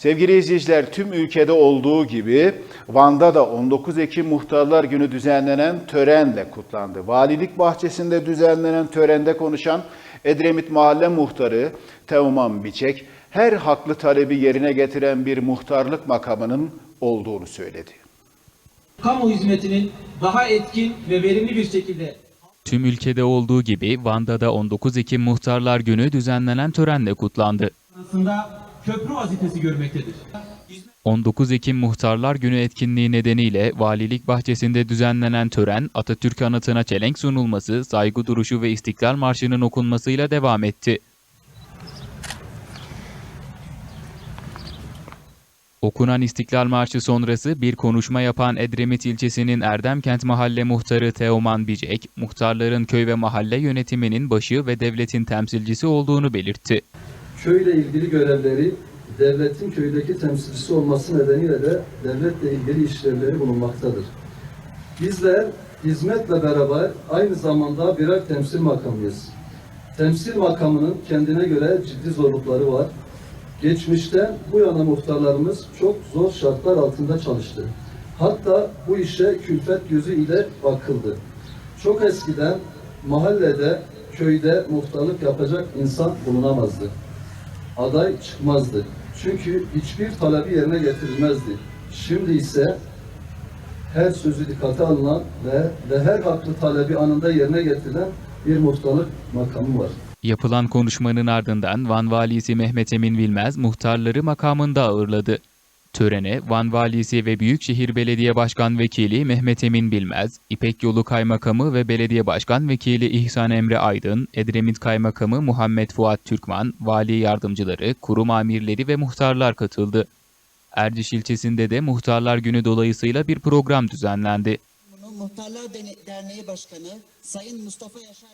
Sevgili izleyiciler tüm ülkede olduğu gibi Van'da da 19 Ekim Muhtarlar Günü düzenlenen törenle kutlandı. Valilik bahçesinde düzenlenen törende konuşan Edremit Mahalle Muhtarı Teoman Biçek, her haklı talebi yerine getiren bir muhtarlık makamının olduğunu söyledi. kamu hizmetinin daha etkin ve verimli bir şekilde Tüm ülkede olduğu gibi Van'da da 19 Ekim Muhtarlar Günü düzenlenen törenle kutlandı. aslında köprü vazifesi görmektedir. 19 Ekim Muhtarlar Günü etkinliği nedeniyle Valilik Bahçesi'nde düzenlenen tören Atatürk anıtına çelenk sunulması, saygı duruşu ve İstiklal Marşı'nın okunmasıyla devam etti. Okunan İstiklal Marşı sonrası bir konuşma yapan Edremit ilçesinin Erdemkent Mahalle Muhtarı Teoman Bicek, muhtarların köy ve mahalle yönetiminin başı ve devletin temsilcisi olduğunu belirtti. Köyle ilgili görevleri devletin köydeki temsilcisi olması nedeniyle de devletle ilgili işlevleri bulunmaktadır. Bizler hizmetle beraber aynı zamanda birer temsil makamıyız. Temsil makamının kendine göre ciddi zorlukları var. Geçmişten bu yana muhtarlarımız çok zor şartlar altında çalıştı. Hatta bu işe külfet gözü ile bakıldı. Çok eskiden mahallede, köyde muhtarlık yapacak insan bulunamazdı aday çıkmazdı. Çünkü hiçbir talebi yerine getirilmezdi. Şimdi ise her sözü dikkate alınan ve, ve her haklı talebi anında yerine getirilen bir muhtarlık makamı var. Yapılan konuşmanın ardından Van Valisi Mehmet Emin Bilmez muhtarları makamında ağırladı. Törene Van Valisi ve Büyükşehir Belediye Başkan Vekili Mehmet Emin Bilmez, İpek Yolu Kaymakamı ve Belediye Başkan Vekili İhsan Emre Aydın, Edremit Kaymakamı Muhammed Fuat Türkman, vali yardımcıları, kurum amirleri ve muhtarlar katıldı. Erciş ilçesinde de Muhtarlar Günü dolayısıyla bir program düzenlendi. Muhtarlar Derneği Başkanı Sayın Mustafa Yaşar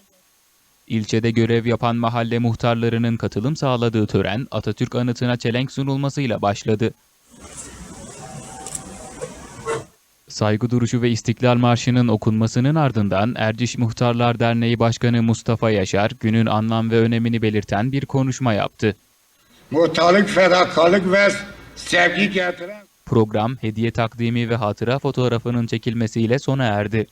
İlçede görev yapan mahalle muhtarlarının katılım sağladığı tören Atatürk anıtına çelenk sunulmasıyla başladı. Saygı duruşu ve İstiklal Marşı'nın okunmasının ardından Erciş Muhtarlar Derneği Başkanı Mustafa Yaşar günün anlam ve önemini belirten bir konuşma yaptı. Muhtarlık, fedakarlık ve sevgi getiren Program hediye takdimi ve hatıra fotoğrafının çekilmesiyle sona erdi.